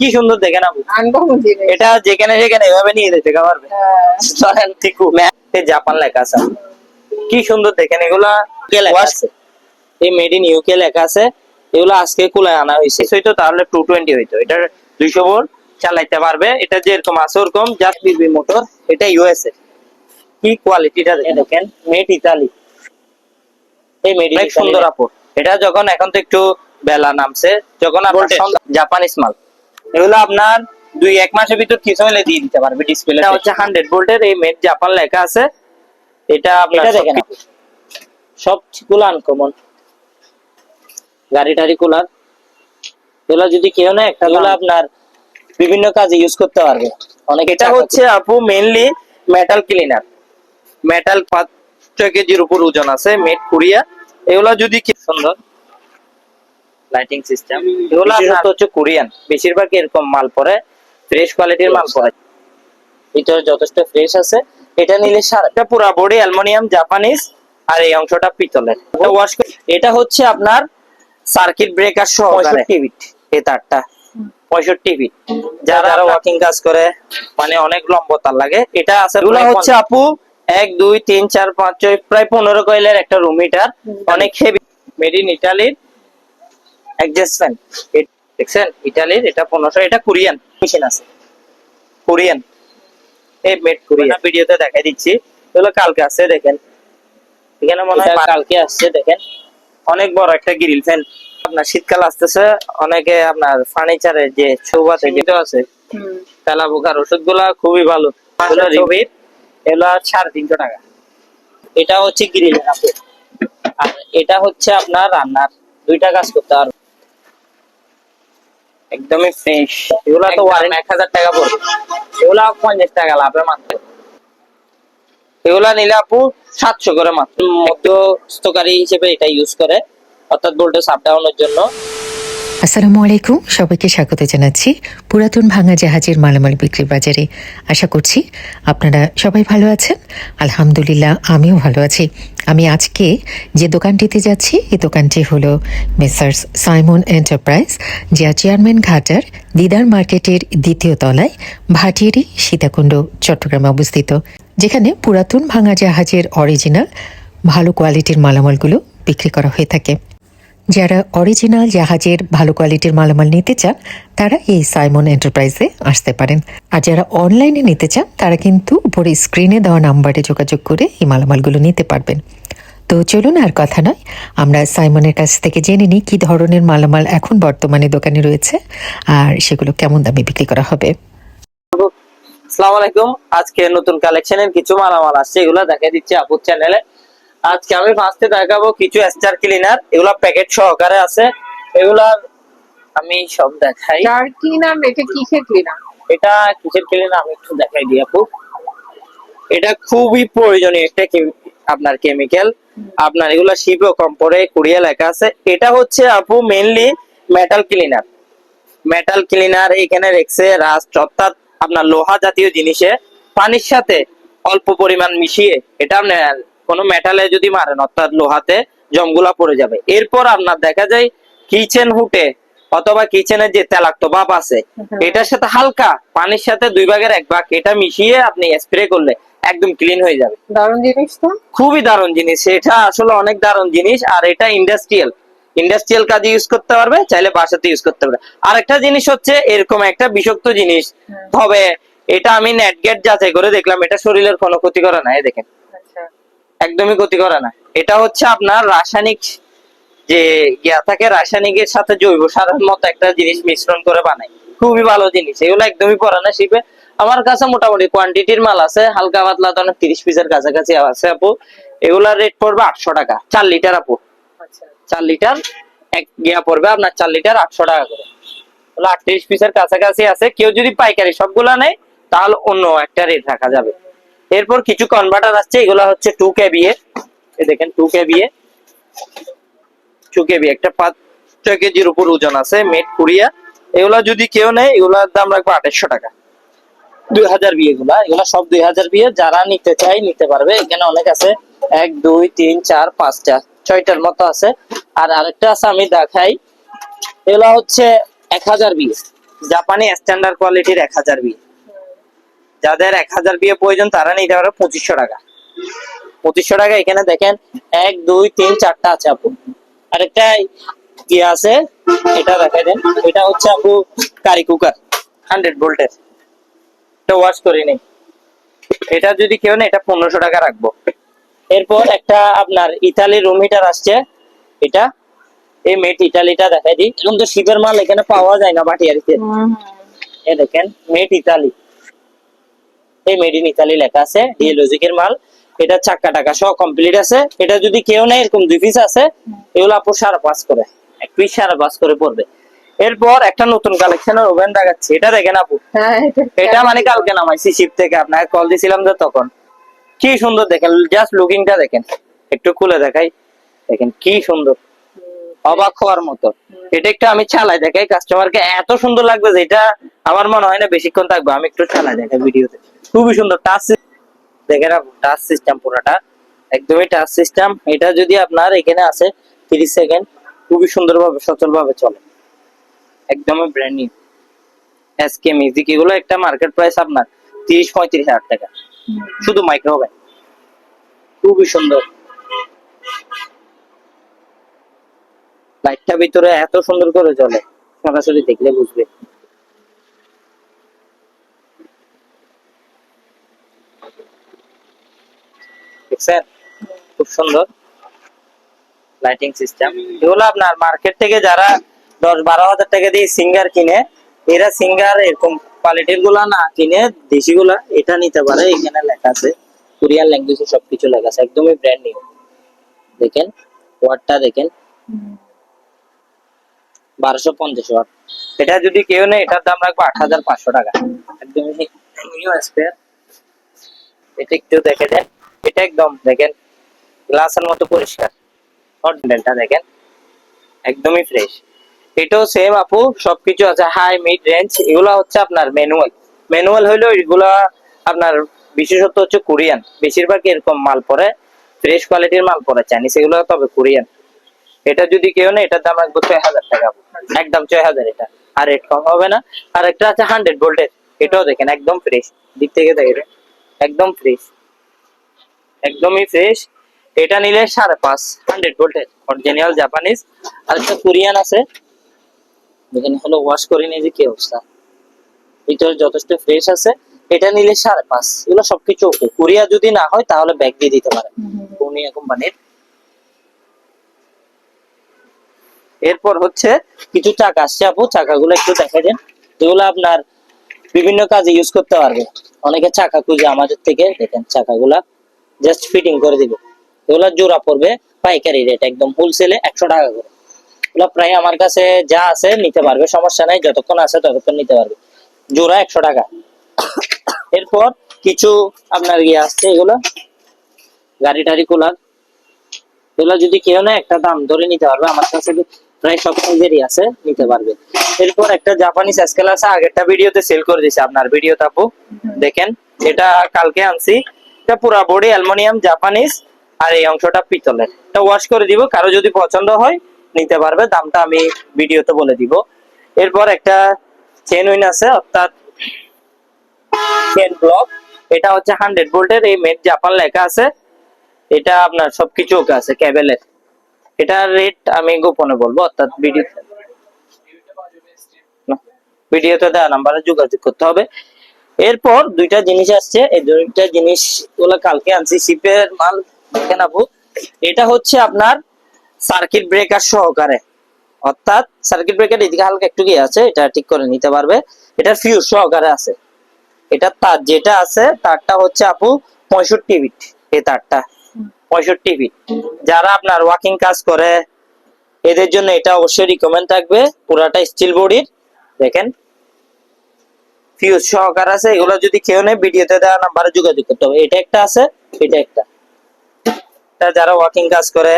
কি সুন্দর দেখে না এটা যেখানে যেখানে এভাবে নিয়ে যেতে পারবে। হ্যাঁ। চলেন ঠিক জাপান লেখা আছে। কি সুন্দর দেখেন এগুলা কে লেখা আছে। এই মেড ইন ইউকে লেখা আছে। এগুলো আজকে কুলায় আনা হয়েছে। হয়তো তাহলে টু টোয়েন্টি হইতো। এটা দুইশো ভোল্ট চালাইতে পারবে। এটা যেরকম আছে ওরকম বিবি মোটর এটা ইউএসএ কি কোয়ালিটিটা দেখেন? মেড ইতালি এই মেড সুন্দর আপু এটা যখন এখন তো একটু বেলা নামছে যখন আপনার জাপানিজ মাল। এগুলো আপনার দুই এক মাসের ভিতর কিছু হলে দিয়ে দিতে পারবে ডিসপ্লে এটা হচ্ছে হান্ড্রেড ভোল্টের এই মেড জাপান লেখা আছে। এটা আপনার দেখেন। সবগুলো আনকমন গাড়ি টাড়ি কুলার এগুলো যদি কেউ না একটা গুলো আপনার বিভিন্ন কাজে ইউজ করতে পারবে। অনেক এটা হচ্ছে আপু মেইনলি মেটাল ক্লিনার মেটাল পাঁচ ছয় কেজির উপর ওজন আছে মেড কোরিয়া এগুলা যদি কি সুন্দর। লাইটিং সিস্টেম এগুলো আপনার হচ্ছে কোরিয়ান বেশিরভাগ এরকম মাল পরে ফ্রেশ কোয়ালিটির মাল পরে। এটা যথেষ্ট ফ্রেশ আছে। এটা নিলে সারাটা পুরা বডি অ্যালুমিনিয়াম জাপানিজ আর এই অংশটা পিতলের। এটা ওয়াশ এটা হচ্ছে আপনার সার্কিট ব্রেকার সহ পঁয়ষট্টি বিট এই তারটা। পঁয়ষট্টি বিট যারা ওয়াকিং কাজ করে মানে অনেক লম্বা তার লাগে। এটা আছে এগুলো হচ্ছে আপু এক দুই তিন চার পাঁচ ছয় প্রায় পনেরো কয়েলের একটা রুম মিটার অনেক হেভি মেড ইন ইটালির অ্যাডজাস্টমেন্ট দেখছেন? ইটালির এটা পনেরোশো এটা কোরিয়ান মেশিন আছে। কোরিয়ান। এই মেড কোরিয়ান। ভিডিওতে দেখাই দিচ্ছি। এগুলো কালকে আসছে দেখেন। এখানে মনে হয় কালকে আসছে দেখেন। অনেক বড় একটা গ্রিল ফ্যান আপনার শীতকাল আসতেছে অনেকে আপনার ফার্নিচারের যে চৌবাত যেটা আছে। হুম। তেলা পোকার ওষুধগুলা খুবই ভালো। এগুলো এগুলো সাড়ে তিনশো টাকা। এটা হচ্ছে গ্রিল আর এটা হচ্ছে আপনার রান্নার। দুইটা কাজ করতে পারবে একদমই ফ্রেশ এগুলা তো ওয়ারেন্ট এক হাজার টাকা পড়বে। এগুলা পঞ্চাশ টাকা লাভে মাত্র। এগুলা নিলে আপু সাতশো করে মাত্র। মধ্যস্থকারী হিসেবে এটা ইউজ করে। অর্থাৎ ভোল্টেজ আপ ডাউনের জন্য। আসসালামু আলাইকুম, সবাইকে স্বাগত জানাচ্ছি পুরাতন ভাঙা জাহাজের মালামাল বিক্রির বাজারে। আশা করছি আপনারা সবাই ভালো আছেন। আলহামদুলিল্লাহ, আমিও ভালো আছি। আমি আজকে যে দোকানটিতে যাচ্ছি, এই দোকানটি হলো মেসার্স সাইমন এন্টারপ্রাইজ, যা চেয়ারম্যান ঘাটার দিদার মার্কেটের দ্বিতীয় তলায় ভাটিয়ারি, সীতাকুণ্ড, চট্টগ্রামে অবস্থিত, যেখানে পুরাতন ভাঙা জাহাজের অরিজিনাল ভালো কোয়ালিটির মালামালগুলো বিক্রি করা হয়ে থাকে। যারা অরিজিনাল জাহাজের ভালো কোয়ালিটির মালামাল নিতে চান, তারা এই সাইমন এন্টারপ্রাইজে আসতে পারেন। আর যারা অনলাইনে নিতে চান, তারা কিন্তু উপরে স্ক্রিনে দেওয়া নাম্বারে যোগাযোগ করে এই মালামালগুলো নিতে পারবেন। তো চলুন আর কথা নয়, আমরা সাইমনের কাছ থেকে জেনে নিই কী ধরনের মালামাল এখন বর্তমানে দোকানে রয়েছে, আর সেগুলো কেমন দামে বিক্রি করা হবে। আসসালামু আলাইকুম। আজকে নতুন কালেকশনের কিছু মালামাল আসছে, এগুলো দেখা দিচ্ছে আপুর চ্যানেলে আজকে আমি ফার্স্টে দেখাবো কিছু স্টার ক্লিনার এগুলো প্যাকেট সহকারে আছে। এগুলা আমি সব দেখাই। যার ক্লিনার এটা কিসের ক্লিনার এটা কিসের ক্লিনার আমি একটু দেখাই দিই আপু। এটা খুবই প্রয়োজনীয় একটা আপনার কেমিক্যাল আপনার এগুলো শিপও কম পরে কুড়িয়া লেখা আছে। এটা হচ্ছে আপু mainly metal cleaner metal cleaner এখানে রেখছে রাস্ট অর্থাৎ আপনার লোহা জাতীয় জিনিসে পানির সাথে অল্প পরিমাণ মিশিয়ে এটা আপনার কোনো মেটালে যদি মারেন অর্থাৎ লোহাতে জমগুলা পড়ে যাবে। এরপর আপনার দেখা যায় কিচেন হুটে অথবা কিচেনের যে তেলাক্ত ভাব আছে এটার সাথে হালকা পানির সাথে দুই ভাগের এক ভাগ এটা মিশিয়ে আপনি স্প্রে করলে একদম ক্লিন হয়ে যাবে। দারুণ জিনিস তো। খুবই দারুণ জিনিস। এটা আসলে অনেক দারুণ জিনিস আর এটা ইন্ডাস্ট্রিয়াল ইন্ডাস্ট্রিয়াল কাজে ইউজ করতে পারবে চাইলে বাসাতে ইউজ করতে পারবে। আর একটা জিনিস হচ্ছে এরকম একটা বিষাক্ত জিনিস। তবে এটা আমি নেট গেট যাচাই করে দেখলাম এটা শরীরের কোনো ক্ষতি করে না এই দেখেন। একদমই ক্ষতি করে না। এটা হচ্ছে আপনার রাসায়নিক যে ইয়া থাকে রাসায়নিকের সাথে জৈব সারের মতো একটা জিনিস মিশ্রণ করে বানায়। খুবই ভালো জিনিস। এগুলো একদমই পরে না শিপে আমার কাছে মোটামুটি কোয়ান্টিটির মাল আছে হালকা পাতলা তো তিরিশ পিসের কাছাকাছি আছে আপু। এগুলার রেট পড়বে আটশো টাকা চার লিটার আপু। আচ্ছা। চার লিটার এক গিয়া পড়বে আপনার চার লিটার আটশো টাকা করে। আটত্রিশ পিসের কাছাকাছি আছে। কেউ যদি পাইকারি সবগুলা নেয় তাহলে অন্য একটা রেট রাখা যাবে। এরপর কিছু কনভার্টার আসছে, এগুলা হচ্ছে টু কেবিএ এই দেখেন টু কেবিএ টু কেবি একটা পাঁচ, ছয় কেজির উপর ওজন আছে মেড কুরিয়া এগুলা যদি কেউ নেয়, এগুলার দাম রাখব আঠাশশো টাকা। দুই হাজার বিয়ে গুলা, এগুলা সব দুই হাজার বিয়ে যারা নিতে চাই নিতে পারবে। এখানে অনেক আছে, এক, দুই, তিন, চার পাঁচটা ছয়টার মতো আছে। আর আরেকটা আছে, আমি দেখাই। এগুলা হচ্ছে এক হাজার বিয়ে জাপানি স্ট্যান্ডার্ড কোয়ালিটির এক হাজার বিয়ে যাদের এক হাজার বিয়ে প্রয়োজন তারা নিতে পারে পঁচিশশো টাকা। পঁচিশশো টাকা এখানে দেখেন এক দুই তিন চারটা আছে আপু। আরেকটা কি আছে এটা দেখাই দেন। এটা হচ্ছে আপু কারি কুকার হান্ড্রেড ভোল্টের এটা ওয়াশ করে নেই। এটা যদি কেউ না এটা পনেরোশো টাকা রাখব। এরপর একটা আপনার ইতালি রুম হিটার আসছে। এটা এই মেট ইটালিটা দেখাই দিই। এখন তো শীতের মাল এখানে পাওয়া যায় না বাটিয়ারিতে। এ দেখেন মেট ইতালি। এই মেড ইন ইতালি লেখা আছে ডিএলজিকের মাল। এটা চাক্কা টাকা সহ কমপ্লিট আছে। এটা যদি কেউ নেই এরকম দুই পিস আছে এগুলো আপু পাঁচ করে এক পিস পাঁচ করে পড়বে। এরপর একটা নতুন কালেকশনের ওভেন দেখাচ্ছি। এটা দেখেন আপু। হ্যাঁ এটা মানে কালকে নামাইছি শিপ থেকে। আপনাকে কল দিছিলাম যে তখন। কি সুন্দর দেখেন জাস্ট লুকিংটা দেখেন। একটু খুলে দেখাই। দেখেন কি সুন্দর। অবাক হওয়ার মতো। এটা একটু আমি চালাই দেখাই কাস্টমারকে এত সুন্দর লাগবে যে এটা আমার মনে হয় না বেশিক্ষণ থাকবে। আমি একটু চালাই দেখাই ভিডিওতে। খুবই সুন্দর টাচ দেখেন টাচ সিস্টেম পুরোটা। একদমই টাচ সিস্টেম এটা যদি আপনার এখানে আছে তিরিশ সেকেন্ড খুবই সুন্দরভাবে, সচলভাবে চলে। একদমই ব্র্যান্ড নিউ এসকে মিউজিক এগুলো একটা মার্কেট প্রাইস আপনার তিরিশ, পঁয়ত্রিশ হাজার টাকা। শুধু মাইক্রোওভেন খুবই সুন্দর। লাইটটা ভিতরে এত সুন্দর করে চলে সরাসরি দেখলে বুঝবে। দেখছেন খুব সুন্দর। লাইটিং সিস্টেম এগুলো আপনার মার্কেট থেকে যারা দশ বারো হাজার টাকা দিয়ে সিঙ্গার কিনে, এরা সিঙ্গার এরকম কোয়ালিটিরগুলা না কিনে দেশি গুলা এটা নিতে পারে। এখানে লেখা আছে কোরিয়ান ল্যাঙ্গুয়েজে সবকিছু লেখা আছে, একদমই ব্র্যান্ড নিউ দেখেন ওয়ার্ডটা দেখেন। বারোশো পঞ্চাশ ওয়াট। এটা যদি কেউ নেই এটার দাম রাখব আট হাজার পাঁচশো টাকা। একদমই নিউ স্পেয়ার এটা একটু দেখে দেন। এটা একদম দেখেন গ্লাসের মতো পরিষ্কার। অরিজিনালটা দেখেন একদমই ফ্রেশ এটাও সেম আপু সবকিছু আছে হাই মিড রেঞ্জ এগুলা হচ্ছে আপনার ম্যানুয়াল ম্যানুয়াল হইলেও এগুলা আপনার বিশেষত হচ্ছে কোরিয়ান বেশিরভাগ এরকম মাল পরে ফ্রেশ কোয়ালিটির মাল পরে চাইনিজ এগুলো তবে কোরিয়ান এটা যদি কেউ নেই এটার দাম রাখব ছয় হাজার টাকা একদম ছয় হাজার এটা। আর রেট কম হবে না। আর একটা আছে হান্ড্রেড ভোল্টের এটাও দেখেন একদম ফ্রেশ দিক থেকে দেখেন একদম ফ্রেশ একদমই ফ্রেশ এটা নিলে সাড়ে পাঁচ হান্ড্রেড ভোল্টের অরিজিনাল জাপানিজ আর একটা কোরিয়ান আছে। এখানে হলো ওয়াশ করে নিয়ে যে কি অবস্থা। এটা যথেষ্ট ফ্রেশ আছে। এটা নিলে সাড়ে পাঁচ। এগুলো সবকিছু ওকে কোরিয়া যদি না হয় তাহলে ব্যাগ দিয়ে দিতে পারে। কোনিয়া কোম্পানির এরপর হচ্ছে কিছু চাকা আসছে আপু একটু দেখা দেন, যেগুলো আপনার বিভিন্ন কাজে ইউজ করতে পারবে। অনেকে চাকা খুঁজে আমাদের থেকে, দেখেন চাকাগুলা জাস্ট ফিটিং করে দিবে। এগুলা জোড়া পড়বে পাইকারি রেট একদম হোলসেলে একশো টাকা করে। এগুলো প্রায় আমার কাছে যা আছে নিতে পারবে, সমস্যা নাই, যতক্ষণ আছে ততক্ষণ নিতে পারবে। জোড়া একশো টাকা। এরপর কিছু আপনার ইয়ে আসছে এগুলো, গাড়ি টাড়ি কুলার এগুলো যদি কেউ না একটা দাম ধরে নিতে পারবে। আমার কাছে প্রায় সব সাইজেরই আছে নিতে পারবে। এরপর একটা জাপানিজ স্কেল আছে আগেরটা ভিডিওতে সেল করে দিছে আপনার ভিডিও আপু। দেখেন এটা কালকে আনছি। এটা পুরা বডি অ্যালুমিনিয়াম জাপানিজ আর এই অংশটা পিতলের। এটা ওয়াশ করে দিব কারও যদি পছন্দ হয় নিতে পারবে দামটা আমি ভিডিওতে বলে দিব। এরপর একটা চেন উইন আছে অর্থাৎ চেন ব্লক এটা হচ্ছে হান্ড্রেড ভোল্টের এই মেড জাপান লেখা আছে। এটা আপনার সবকিছু ওকে আছে ক্যাবেলের এটার রেট আমি গোপনে বলব, অর্থাৎ ভিডিও ভিডিওতে দেওয়া নাম্বারে যোগাযোগ করতে হবে। এরপর দুইটা জিনিস আসছে, এই দুইটা জিনিসগুলো কালকে আনছি শিপের মাল দেখেন আপু এটা হচ্ছে আপনার সার্কিট ব্রেকার সহকারে। অর্থাৎ সার্কিট ব্রেকার এদিকে হালকা একটু গিয়ে আছে, এটা ঠিক করে নিতে পারবে। এটা ফিউজ সহকারে আছে। এটা তার যেটা আছে, তারটা হচ্ছে আপু পঁয়ষট্টি বিট এই তারটা। পঁয়ষট্টি ফিট যারা আপনার ওয়াকিং কাজ করে, এদের জন্য এটা অবশ্যই রিকমেন্ড থাকবে পুরাটা স্টিল বডির দেখেন ফিউজ সহকার আছে, এগুলো যদি কেউ নেই ভিডিওতে দেওয়া নাম্বারে যোগাযোগ করতে হবে। এটা একটা আছে, এটা একটা। এটা যারা ওয়াকিং কাজ করে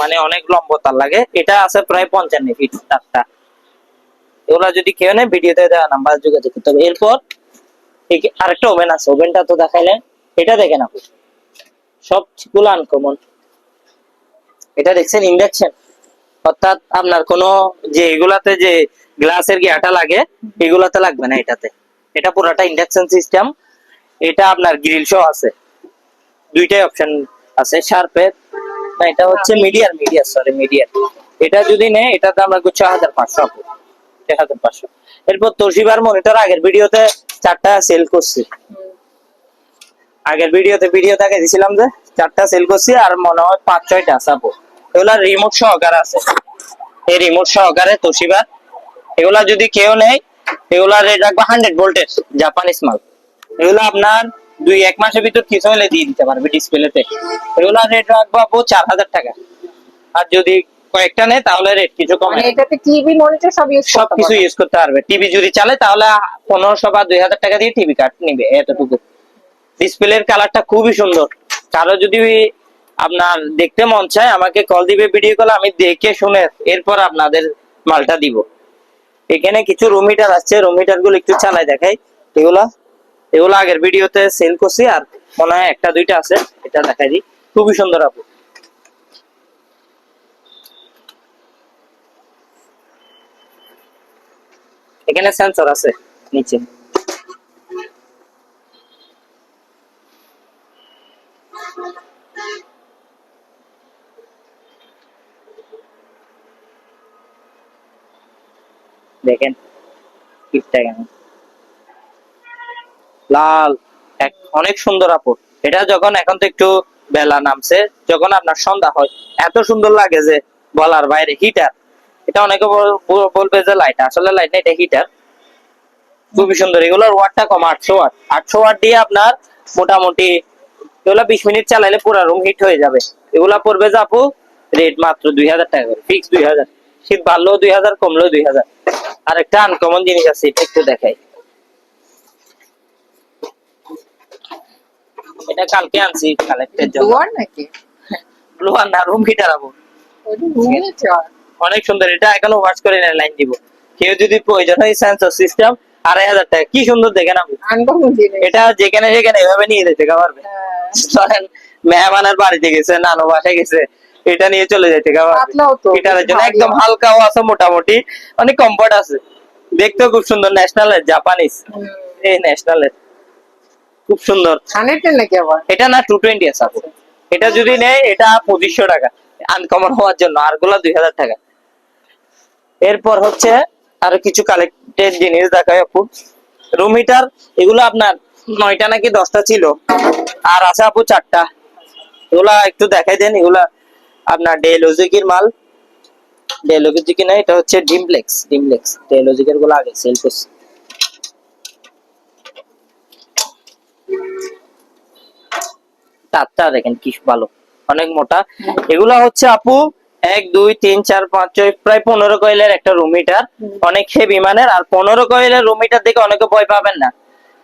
মানে অনেক লম্বা তার লাগে, এটা আছে প্রায় পঞ্চান্ন ফিট তারটা। এগুলা যদি কেউ নেই ভিডিওতে দেওয়া নাম্বারে যোগাযোগ করতে হবে। এরপর আরেকটা ওভেন আছে ওভেনটা তো দেখাইলেন। এটা দেখেন আপনি। সবগুলো আনকমন এটা দেখছেন ইন্ডাকশন অর্থাৎ আপনার কোনো যে এগুলাতে যে গ্লাসের গিয়াটা লাগে, এগুলাতে লাগবে না এটাতে। এটা পুরাটা ইন্ডাকশন সিস্টেম এটা আপনার গ্রিল সহ আছে। দুইটাই অপশন আছে শার্পের না, এটা হচ্ছে মিডিয়ার মিডিয়ার সরি মিডিয়ার এটা যদি নেয় এটার দাম লাগবে ছ হাজার পাঁচশো। ছয় হাজার পাঁচশো। এরপর তোশিবার মনিটর আগের ভিডিওতে চারটা সেল করছি। আগের ভিডিওতে ভিডিও দেখে দিছিলাম যে চারটা সেল করছি আর মনে হয় পাঁচ ছয়টা আপু এগুলা রিমোট সহকার আছে। এই রিমোট সহকারে তোশিবার। এগুলা যদি কেউ নেয় এগুলা রেট রাখব হান্ড্রেড ভোল্টের জাপানিজ মাল। এগুলো আপনার দুই এক মাসের ভিতর কিছু হলে দিয়ে দিতে পারবে ডিসপ্লেতে এগুলা রেট রাখব আপু চার হাজার টাকা। আর যদি কয়েকটা নেয় তাহলে রেট কিছু কমে। মানে এটাতে টিভি মনিটর সব ইউজ সব কিছু ইউজ করতে পারবে। টিভি যদি চালে তাহলে পনেরোশো বা দুই হাজার টাকা দিয়ে টিভি কাট নিবে এতটুকু। ডিসপ্লের কালারটা খুবই সুন্দর। কারও যদি আপনার দেখতে মন চায়, আমাকে কল দিবে ভিডিও কল আমি দেখে শুনে এরপর আপনাদের মালটা দিব। এখানে কিছু রুম হিটার আসছে রুম হিটারগুলো একটু চালাই দেখাই। এগুলা, এগুলো আগের ভিডিওতে সেল করছি, আর মনে হয় একটা, দুইটা আছে, এটা দেখাই দিই। খুবই সুন্দর আপু। এখানে সেন্সর আছে, নিচে। দেখেন, কিপটা কেন লাল, এক, অনেক সুন্দর আপু এটা যখন এখন তো একটু বেলা নামছে, যখন আপনার সন্ধ্যা হয়, এত সুন্দর লাগে যে বলার বাইরে হিটার এটা অনেকে বল- বল- বলবে যে লাইট আসলে লাইট না, এটা হিটার খুবই সুন্দর, এগুলোর ওয়াটটা কম, আটশো ওয়াট আটশো ওয়াট দিয়ে আপনার মোটামুটি, এগুলা বিশ মিনিট চালাইলে পুরো রুম হিট হয়ে যাবে। এগুলা পড়বে যে আপু রেট মাত্র দুই হাজার টাকা ফিক্স দুই হাজার। শীত বাড়লেও দুই হাজার, কমলেও দুই হাজার। আর একটা আনকমন জিনিস আছে এটা একটু দেখাই। এটা কালকে আনছি কালেক্টের জন্য। ডুয়ার নাকি? ব্লুয়ার না রুম হিটার চল। অনেক সুন্দর এটা এখনও ওয়াশ করে লাইন দিব। কেউ যদি প্রয়োজন হয় সেন্সর সিস্টেম আড়াই হাজার টাকা। কি সুন্দর দেখেন আপু আনকমন জিনিস। এটা যেখানে যেখানে এভাবে নিয়ে যেতে পারবে হ্যাঁ। মেহমানের বাড়িতে গেছে নানু বাসায় গেছে এটা নিয়ে চলে পাতলাও এটার জন্য একদম হালকাও আছে মোটামুটি অনেক কমফর্ট আছে। দেখতেও খুব সুন্দর ন্যাশনাল জাপানিজ এই ন্যাশনাল খুব সুন্দর। নাকি আবার? এটা না টু টোয়েন্টি আছে এটা যদি নেয় এটা পঁচিশশো টাকা। আনকমন হওয়ার জন্য আরগুলা দুই হাজার টাকা। এরপর হচ্ছে আরও কিছু কালেক্টেড জিনিস দেখায় আপু। রুম হিটার এগুলো আপনার নয়টা নাকি দশটা ছিল। আর আছে আপু চারটা। এগুলা একটু দেখাই দেন এগুলা আপনার ডেলজিকের মাল। ডেলজিকি না? এটা হচ্ছে ডিমপ্লেক্স ডিমপ্লেক্স ডেলজিকেরগুলো আগে সেল করছে। তারটা দেখেন কি ভালো অনেক মোটা। এগুলা হচ্ছে আপু এক দুই তিন চার পাঁচ ছয় প্রায় পনেরো কয়েলের একটা রুমিটার অনেক হেভি মানের আর পনেরো কয়েলের রুম হিটার দেখে অনেকে ভয় পাবেন না।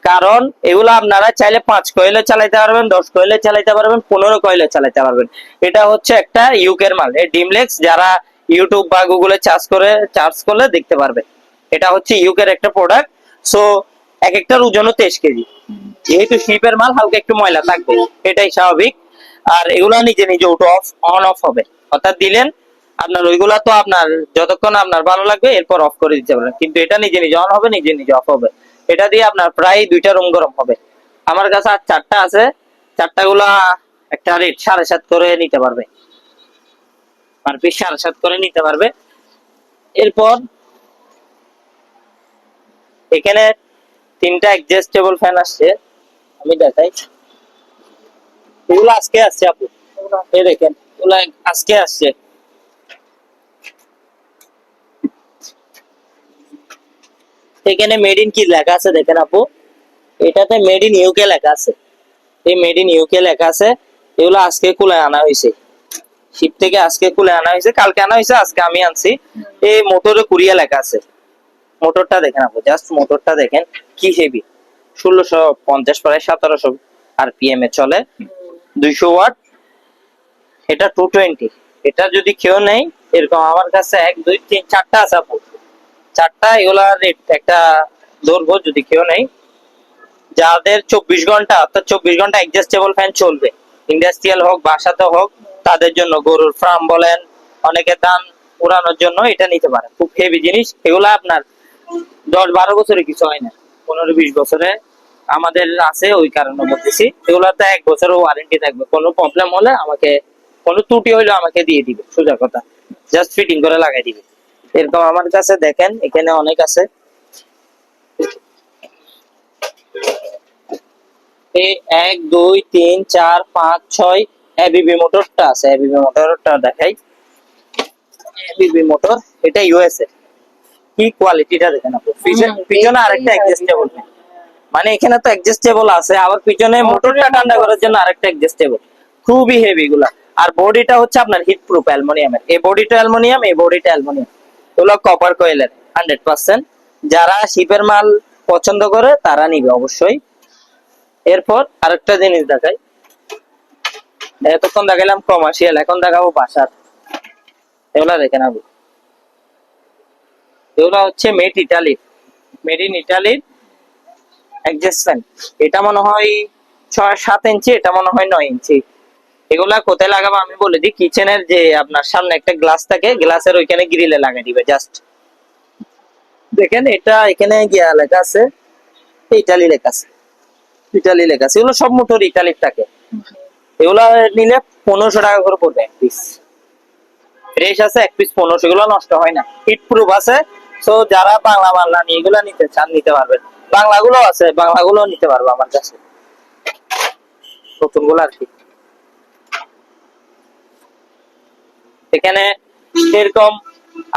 কারণ এগুলো আপনারা চাইলে পাঁচ কয়েলে চালাইতে পারবেন, দশ কয়েলে চালাইতে পারবেন, পনেরো কয়েলে চালাইতে পারবেন। এটা হচ্ছে একটা ইউকের মাল, এই ডিমলেক্স যারা ইউটিউব বা গুগলে চার্জ করে চার্জ করলে দেখতে পারবে। এটা হচ্ছে ইউকের একটা প্রোডাক্ট সো এক একটার ওজনও তেইশ কেজি। যেহেতু শিপের মাল, হালকা একটু ময়লা থাকবে, এটাই স্বাভাবিক। আর এগুলা নিজে নিজে ওটো অফ অন অফ হবে। অর্থাৎ দিলেন, আপনার ওইগুলা তো আপনার, যতক্ষণ আপনার ভালো লাগবে, এরপর অফ করে দিতে পারেন কিন্তু এটা নিজে নিজে অন হবে, নিজে নিজে অফ হবে। এটা দিয়ে আপনার প্রায় দুইটা রুম গরম হবে। আমার কাছে আর চারটা আছে। চারটা গুলা একটা রেট সাড়ে সাত করে নিতে পারবে। পার পিস সাড়ে সাত করে নিতে পারবে। এরপর এখানে তিনটা অ্যাডজাস্টেবল ফ্যান আসছে। আমি দেখাই। এগুলো আজকে আসছে আপু। এই দেখেন, এগুলো আজকে আসছে। এখানে মেড ইন কি লেখা আছে দেখেন আপু? এটাতে মেড ইন ইউকে লেখা আছে। এই মেড ইন ইউকে লেখা আছে। এগুলো আজকে কুলে আনা হয়েছে। শিপ থেকে আজকে কুলে আনা হয়েছে। কালকে আনা হয়েছে, আজকে আমি আনছি। এই মোটরে কুরিয়া লেখা আছে। মোটরটা দেখেন আপু জাস্ট মোটরটা দেখেন। কি হেভি ষোলোশো পঞ্চাশ প্রায় সতেরোশো আর পিএম এ চলে। দুইশো ওয়াট এটা টু টোয়েন্টি এটা যদি কেউ নেই এরকম আমার কাছে এক, দুই, তিন, চারটা আছে আপু। চারটা এগুলা রেট একটা ধরবো যদি কেউ নেই যাদের চব্বিশ ঘণ্টা, অর্থাৎ চব্বিশ ঘণ্টা অ্যাডজাস্টেবল ফ্যান চলবে ইন্ডাস্ট্রিয়াল হোক বাসাতে হোক, তাদের জন্য গরুর ফার্ম বলেন অনেকে দান উড়ানোর জন্য এটা নিতে পারেন খুব হেভি জিনিস, এগুলো আপনার দশ বারো বছরে কিছু হয় না। পনেরো বিশ বছরে আমাদের আছে, ওই কারণে বলতেছি। এগুলোতে এক বছরের ওয়ারেন্টি থাকবে। কোনো প্রবলেম হলে আমাকে, কোনো ত্রুটি হইলে আমাকে দিয়ে দিবে। সোজা কথা। জাস্ট ফিটিং করে লাগাই দিবে। এরকম আমার কাছে দেখেন এখানে অনেক আছে। এই এক দুই তিন চার পাঁচ ছয় এবিবি মোটরটা আছে এবিবি মোটরটা দেখাই। এবিবি মোটর এটা ইউএসএ কি কোয়ালিটিটা দেখেন আপনি? পিছনে- আরেকটা অ্যাডজাস্টেবল মানে এখানে তো অ্যাডজাস্টেবল আছে আবার পিছনে মোটরটা ঠান্ডা করার জন্য আরেকটা অ্যাডজাস্টেবল খুবই হেভি এগুলা। আর বডিটা হচ্ছে আপনার হিট প্রুফ অ্যালুমিনিয়ামের এই বডিটা অ্যালুমিনিয়াম এই বডিটা অ্যালুমিনিয়াম এগুলো কপার কয়েলের হান্ড্রেড পার্সেন্ট যারা শিপের মাল পছন্দ করে, তারা নিবে অবশ্যই। এরপর আরেকটা জিনিস দেখাই। এতক্ষণ দেখালাম কমার্শিয়াল এখন দেখাবো বাসার। এগুলা দেখেন আবু এগুলা হচ্ছে মেড ইটালি মেড ইন ইটালির অ্যাডজাস্টমেন্ট এটা মনে হয় ছয় সাত ইঞ্চি, এটা মনে হয় নয় ইঞ্চি। এগুলা কোথায় লাগাবো আমি বলে দিই। কিচেনের যে আপনার সামনে একটা গ্লাস থাকে গ্লাসের ওইখানে গ্রিলে লাগিয়ে দিবে জাস্ট দেখেন, এটা এখানে গিয়া লেখা আছে ইটালি লেখা আছে। ইটালি লেখা আছে। এগুলো সব মোটর ইটালির থাকে। এগুলা নিলে পনেরোশো টাকা করে পড়বে এক পিস ফ্রেশ আছে, এক পিস পনেরোশো। এগুলো নষ্ট হয় না। হিট প্রুফ আছে। তো যারা বাংলা বাংলা নিয়ে এগুলো নিতে চান, নিতে পারবেন। বাংলাগুলো আছে, বাংলাগুলো নিতে পারবে আমার কাছে। নতুনগুলো আর কি। এখানে এরকম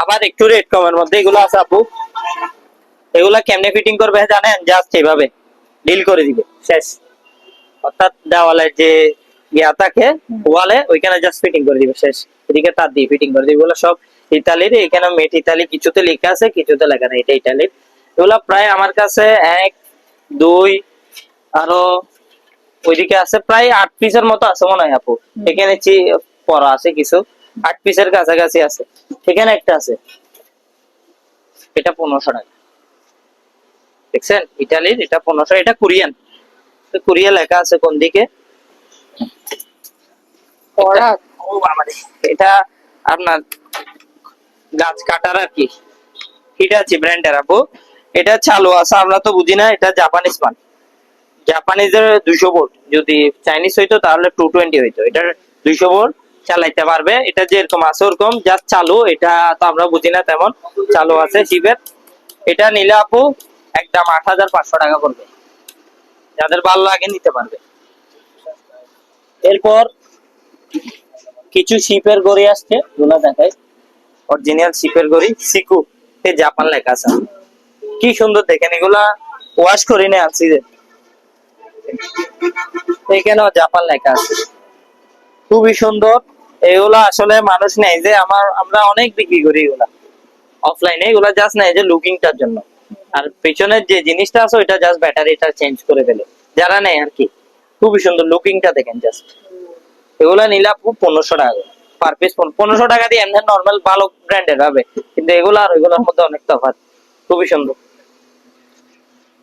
আবার একটু রেট কমের মধ্যে এগুলো আছে আপু। এগুলা কেমনে ফিটিং করবে জানেন? জাস্ট এইভাবে ডিল করে দিবে। শেষ। অর্থাৎ দেওয়ালের যে ইয়া থাকে ওয়ালে ওইখানে জাস্ট ফিটিং করে দিবে। শেষ। এদিকে তার দিয়ে ফিটিং করে দিবে। এগুলো সব ইতালির এখানে মেট ইতালি কিছুতে লেখা আছে কিছুতে লেখা নেই। এটা ইতালির। এগুলো প্রায় আমার কাছে এক দুই আরও ওইদিকে আছে। প্রায় আট পিসের মতো আছে মনে হয় আপু। এখানে পড়া আছে কিছু। আট পিসের কাছাকাছি আছে। এখানে একটা আছে। এটা পনেরোশো টাকা। দেখছেন? ইটালির এটা পনেরোশো এটা কোরিয়ান। কোরিয়া লেখা আছে কোন দিকে? এটা আপনার গাছ কাটার আর কি। হিটাচি ব্র্যান্ডের আপু। এটা চালু আছে আমরা তো বুঝি না এটা জাপানিজ মাল। জাপানিজের দুইশো ভোল্ট। যদি চাইনিজ হইতো তাহলে টু টোয়েন্টি হইতো। এটার দুইশো ভোল্ট। চালাইতে পারবে। এটা যেরকম আছে ওরকম জাস্ট চালু, এটা তো আমরা বুঝি না তেমন। চালু আছে শিবের এটা নিলে আপু একদম আট হাজার পাঁচশো টাকা পড়বে। যাদের ভালো লাগে নিতে পারবে। এরপর কিছু শিপের গড়ি আসছে গুলা দেখাই অরিজিনাল শিপের গড়ি সিকু এ জাপান লেখা আছে। কি সুন্দর দেখেন, এগুলা ওয়াশ করি না আনছি যে। এখানেও জাপান লেখা আছে। খুবই সুন্দর। এগুলা আসলে মানুষ নেই যে আমার আমরা অনেক বিক্রি করি এগুলা। অফলাইনে এগুলা জাস্ট নেই যে লুকিংটার জন্য। আর পেছনের যে জিনিসটা আছে ওইটা জাস্ট ব্যাটারিটা চেঞ্জ করে ফেলে। যারা নেই আর কি খুবই সুন্দর লুকিংটা দেখেন জাস্ট এগুলা নিলে আপু পনেরোশো টাকা পার পিস পনেরোশো টাকা দিয়ে এমনি নর্মাল ভালো ব্র্যান্ডের হবে। কিন্তু এগুলো আর এগুলোর মধ্যে অনেক তফাৎ। খুবই সুন্দর।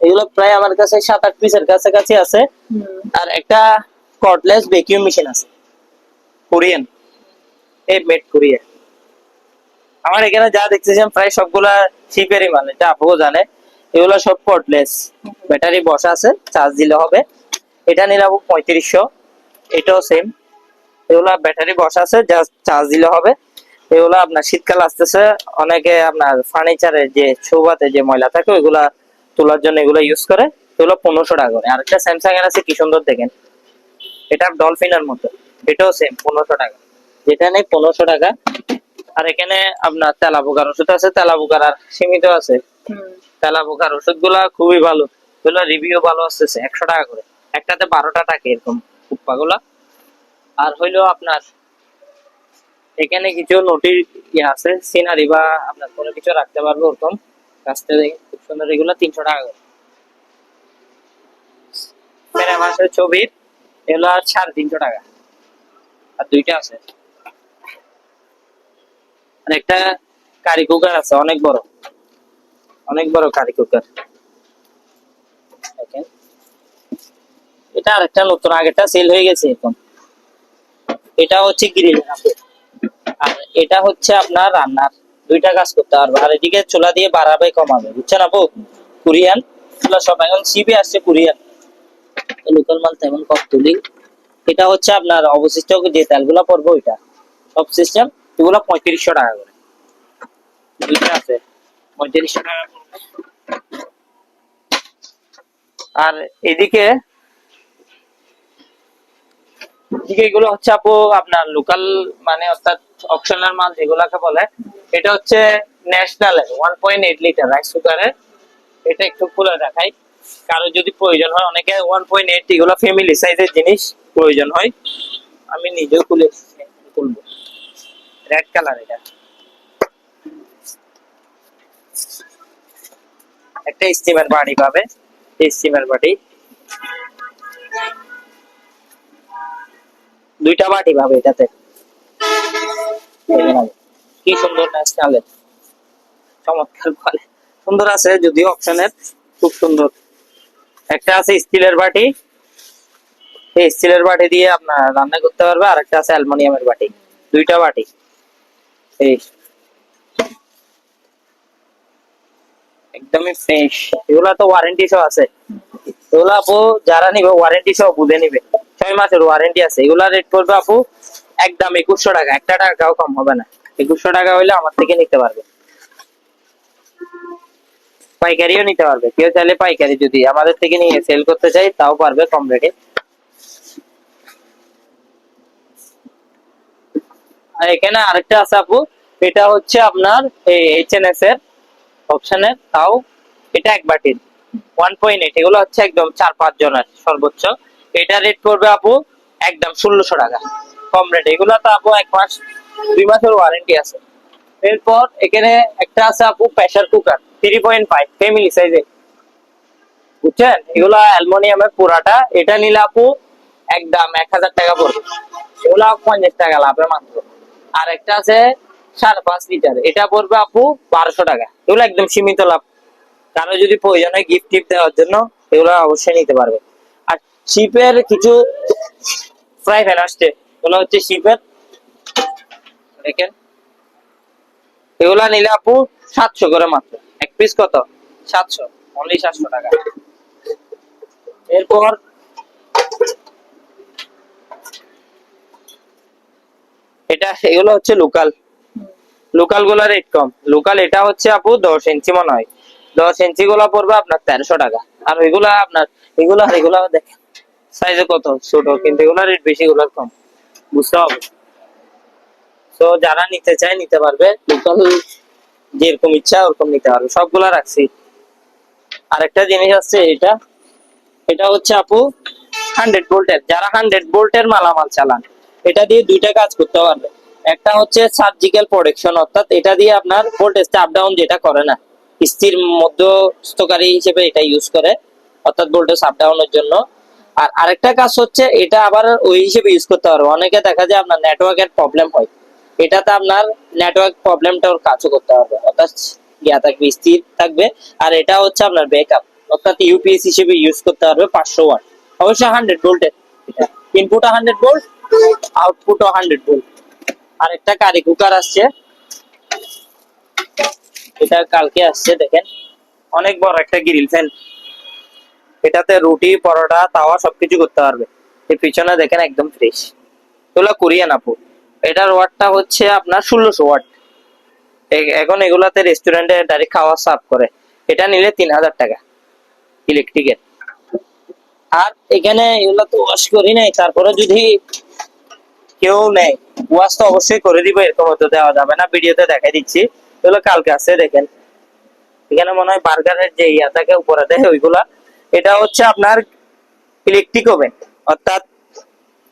এগুলো প্রায় আমার কাছে সাত আট পিসের কাছাকাছি আছে। আর একটা কর্ডলেস ভ্যাকিউম মেশিন আছে। কোরিয়ান এই মেড কোরিয়া আমার এখানে যা দেখতেছেন প্রায় সবগুলা শিপেরই এটা আপুও জানে, এগুলো সব ব্যাটারি বসা আছে চার্জ দিলে হবে। এটা নিলে আপু পঁয়ত্রিশশো। এটাও সেম এগুলা ব্যাটারি বসা আছে চার্জ দিলে হবে। এগুলো আপনার শীতকাল আসতেছে, অনেকে আপনার ফার্নিচারের যে চৌবাতে যে ময়লা থাকে, ওইগুলা তোলার জন্য এগুলো ইউজ করে। এগুলো পনেরোশো টাকা করে। আরেকটা স্যামসাং এর আছে, কি সুন্দর দেখেন। এটা ডলফিনের মতো। এটাও সেম পনেরোশো টাকা। যেটা নেই পনেরোশো টাকা। আর এখানে আপনার তেলা পোকার ওষুধ আছে তেলা পোকার আর সীমিত আছে। তেলা পোকার ওষুধগুলা খুবই ভালো। এগুলো রিভিউ ভালো আসতেছে একশো টাকা করে। একটাতে বারোটা টাকা এরকম কুপ্পা গুলা আর হইল আপনার এখানে কিছু নোটির ইয়ে আছে সিনারি বা আপনার কোনো কিছু রাখতে পারবে ওরকম। কাজটা দেখে খুব সুন্দর এগুলো তিনশো টাকা করে। মেরা মাসের ছবির এগুলো আর সাড়ে তিনশো টাকা। আর দুইটা আছে। আর একটা কারি কুকার আছে, অনেক বড়। অনেক বড় কারি কুকার এটা আরেকটা নতুন, আগেরটা সেল হয়ে গেছে এখন এটা হচ্ছে গ্রিল আর এটা হচ্ছে আপনার রান্নার দুইটা কাজ করতে পারবে। আর এদিকে চুলা দিয়ে বাড়াবে, কমাবে। বুঝছেন আপু? কোরিয়ান। চুলা সব এখন সিবি আসছে কোরিয়ান। লোকাল মাল তেমন কম তুলি। এটা হচ্ছে আপনার অবশিষ্ট যে তেলগুলো পড়বে ওইটা। সব সিস্টেম এগুলো পঁয়ত্রিশশো টাকা করে। দুইটা আছে? পঁয়ত্রিশশো টাকা আর এদিকে এগুলো হচ্ছে আপু আপনার লোকাল মানে অর্থাৎ অপশনাল মাল যেগুলাকে বলে, এটা হচ্ছে national one point eight litre rice কুকারের এটা একটু খুলে দেখাই। কারও যদি প্রয়োজন হয়, অনেকে ওয়ান পয়েন্ট এইট এগুলো ফ্যামিলি সাইজের জিনিস প্রয়োজন হয়। আমি নিজেও খুলে খুলবো। রেড কালার এটা। একটা স্টিমের বাড়ি পাবে স্টিমের বাড়ি দুইটা বাটি পাবে এটাতে। কি সুন্দর ন্যাশনালের চমৎকার সুন্দর আছে, যদিও অপশনের খুব সুন্দর। একটা আছে স্টিলের বাটি এই স্টিলের বাটি দিয়ে আপনার রান্না করতে পারবে আর একটা আছে অ্যালুমিনিয়ামের বাটি দুইটা বাটি এই একদমই ফ্রেশ এগুলা তো ওয়ারেন্টি সহ আছে। এগুলো আপু যারা নিবে ওয়ারেন্টি সহ বুঝে নিবে। ছয় মাসের ওয়ারেন্টি আছে। এগুলা রেট করবে আপু একদম একুশশো টাকা। একটা টাকাও কম হবে না। একুশশো টাকা হইলে আমার থেকে নিতে পারবে। পাইকারিও নিতে পারবে। কেউ চাইলে পাইকারি যদি আমাদের থেকে নিয়ে সেল করতে চাই, তাও পারবে কম রেটে এখানে আরেকটা আছে আপু, এটা হচ্ছে আপনার এইচ এন এস এর অপশনের তাও এটা এক বাটির ওয়ান পয়েন্ট এইট এগুলো হচ্ছে একদম চার পাঁচ জনের সর্বোচ্চ। এটা রেট করবে আপু একদম ষোলোশো টাকা, কম রেট এগুলো তো আপু এক মাস, দুই মাসের ওয়ারেন্টি আছে। এরপর এখানে একটা আছে আপু pressure cooker three point five family সাইজে বুঝছেন? এগুলো অ্যালমোনিয়ামের পুরাটা, এটা নিলে আপু একদম এক হাজার টাকা পড়বে। এগুলো পঞ্চাশ টাকা লাভে মাত্র। আর একটা আছে সাড়ে পাঁচ লিটার। এটা পড়বে আপু বারোশো টাকা। এগুলো একদম সীমিত লাভ। কারও যদি প্রয়োজন হয় গিফট টিপ দেওয়ার জন্য, এগুলো অবশ্যই নিতে পারবে। আর শিপের কিছু ফ্রাই প্যান আসছে। এগুলো হচ্ছে শিপের দেখেন। এগুলা নিলে আপু সাতশো করে মাত্র। এক পিস কত? সাতশো। অনলি সাতশো টাকা। এরপর এটা এগুলো হচ্ছে লোকাল লোকালগুলা রেট কম। লোকাল এটা হচ্ছে আপু দশ ইঞ্চি মনে হয়। দশ ইঞ্চি গুলা পড়বে আপনার তেরোশো টাকা। আর এগুলা আপনার, এগুলা এগুলা দেখেন সাইজে কত? ছোট, কিন্তু এগুলা রেট বেশি এগুলার কম। বুঝতে হবে। তো যারা নিতে চায়, নিতে পারবে। লোকাল যেরকম ইচ্ছা, ওরকম নিতে পারবে। সবগুলা রাখছি। আরেকটা জিনিস আছে, এটা। এটা হচ্ছে আপু হান্ড্রেড ভোল্টের যারা হান্ড্রেড ভোল্টের মালামাল চালান এটা দিয়ে দুইটা কাজ করতে পারবে। একটা হচ্ছে সার্জিক্যাল প্রোটেকশন অর্থাৎ এটা দিয়ে আপনার ভোল্টেজ আপ ডাউন যেটা করে না, স্থির মধ্যস্থকারী হিসেবে এটা ইউজ করে, অর্থাৎ ভোল্টেজ আপ ডাউনের জন্য। আর আরেকটা কাজ হচ্ছে এটা আবার ওই হিসেবে ইউজ করতে পারবে। অনেকে দেখা যায় আপনার নেটওয়ার্কের প্রবলেম হয়, এটাতে আপনার নেটওয়ার্ক প্রবলেমটাও কাজও করতে পারবে, অর্থাৎ ইয়া থাকবে, স্থির থাকবে। আর এটা হচ্ছে আপনার ব্যাকআপ অর্থাৎ ইউপিএস হিসেবে ইউজ করতে পারবে পাঁচশো ওয়াট। অবশ্যই হান্ড্রেড ভোল্টের ইনপুট হান্ড্রেড ভোল্ট আউটপুটও হান্ড্রেড ভোল্ট আর একটা কারি কুকার আসছে। এটা কালকে আসছে, দেখেন। অনেক বড় একটা গ্রিল ফ্যান এটাতে রুটি, পরোটা, তাওয়া সবকিছু করতে পারবে। এই পিছনে দেখেন একদম ফ্রেশ এগুলো কোরিয়ান আপু। এটার ওয়াটটা হচ্ছে আপনার ষোলোশো ওয়াট। এখন এগুলাতে রেস্টুরেন্টে ডাইরেক্ট খাওয়া সার্ভ করে। এটা নিলে তিন হাজার টাকা। ইলেকট্রিকের আর এখানে এগুলো তো ওয়াশ করি নাই, তারপরে যদি কেউ নেই ওয়াশ তো অবশ্যই করে দিব, এরকম তো দেওয়া যাবে না, ভিডিওতে দেখাই দিচ্ছি। এগুলো কালকে আছে, দেখেন। এখানে মনে হয় বার্গারের যে ইয়া থাকে, উপরে দেয় ওইগুলা। এটা হচ্ছে আপনার ইলেকট্রিক ওভেন অর্থাৎ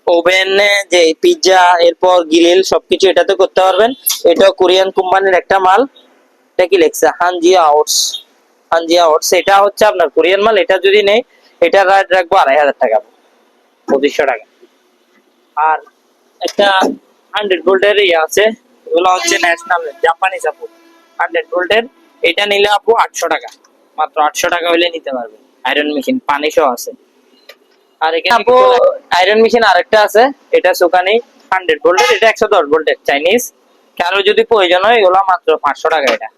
ওভেনে যে পিৎজা এরপর গ্রিল সবকিছু এটাতে করতে পারবেন। এটা কোরিয়ান কোম্পানির একটা মাল। এটা কি লেখছে? হানজি আউটস হানজি আউটস এটা হচ্ছে আপনার কোরিয়ান মাল, এটা যদি নেই এটা রেট রাখব আড়াই হাজার টাকা। পঁচিশশো টাকা। আর একটা হান্ড্রেড ভোল্টের ইয়ে আছে। এগুলো হচ্ছে ন্যাশনাল জাপানিজ আপু। হান্ড্রেড ভোল্টের এটা নিলে আপু আটশো টাকা। মাত্র আটশো টাকা হইলে নিতে পারবে। আয়রন মেশিন পানি সহ আছে। আর এখানে আপু আয়রন মেশিন আরেকটা আছে। এটা সুকানি হান্ড্রেড ভোল্টের এটা একশো দশ ভোল্টের চাইনিজ কারও যদি প্রয়োজন হয় এগুলো মাত্র পাঁচশো টাকা এটা।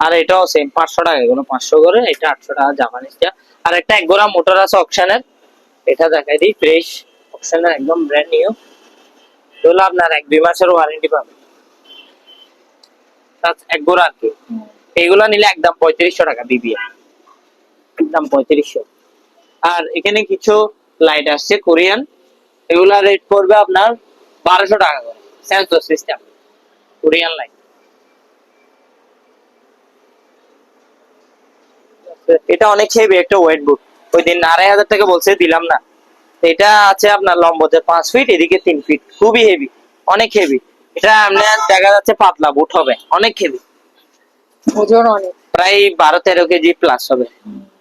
আর এটাও সেম পাঁচশো টাকা এগুলো, পাঁচশো করে, এটা আটশো টাকা জাপানিজটা। আর একটা এক গোড়া মোটর আছে অপশানের এটা দেখাই দিই ফ্রেশ অপশানের একদম ব্র্যান্ড নিউ এগুলো আপনার এক দুই মাসের ওয়ারেন্টি পাবে তার- এক গোড়া আর কি। এইগুলো নিলে একদম পঁয়ত্রিশশো টাকা বিবিএ একদম পঁয়ত্রিশশো। আর এখানে কিছু লাইট আসছে কোরিয়ান এগুলা রেট পড়বে আপনার বারোশো টাকা করে সেন্সর সিস্টেম কোরিয়ান লাইট এটা অনেক হেভি একটা ওয়েট বুট ওই দিন আড়াই হাজার টাকা বলছে দিলাম না। এটা আছে আপনার লম্বতে পাঁচ ফিট এদিকে তিন ফিট খুবই হেভি অনেক হেভি এটা আপনার দেখা যাচ্ছে পাতলা বুট হবে অনেক হেভি ওজন অনেক। প্রায় বারো তেরো কেজি প্লাস হবে।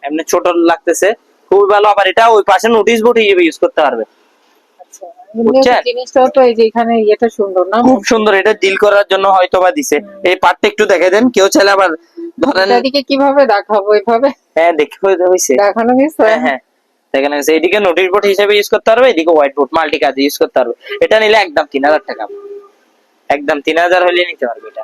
এমনি ছোট লাগতেছে খুবই ভালো। আবার এটা ওই পাশে নোটিশ বোর্ড হিসেবে ইউজ করতে পারবে। খুব সুন্দর এটা ডিল করার জন্য হয়তো বা দিছে। এই পার্টটা একটু দেখে দেন কেউ চাইলে আবার ধরেন এদিকে কীভাবে দেখাবো এইভাবে হ্যাঁ দেখে হয়েছে দেখানো গেছে হ্যাঁ হ্যাঁ। দেখেন গেছে এদিকে নোটিশ বোর্ড হিসেবে ইউজ করতে পারবে এদিকে হোয়াইট বোর্ড মাল্টি কাজে ইউজ করতে পারবে। এটা নিলে একদম তিন হাজার টাকা। একদম তিন হাজার হলে নিতে পারবে এটা।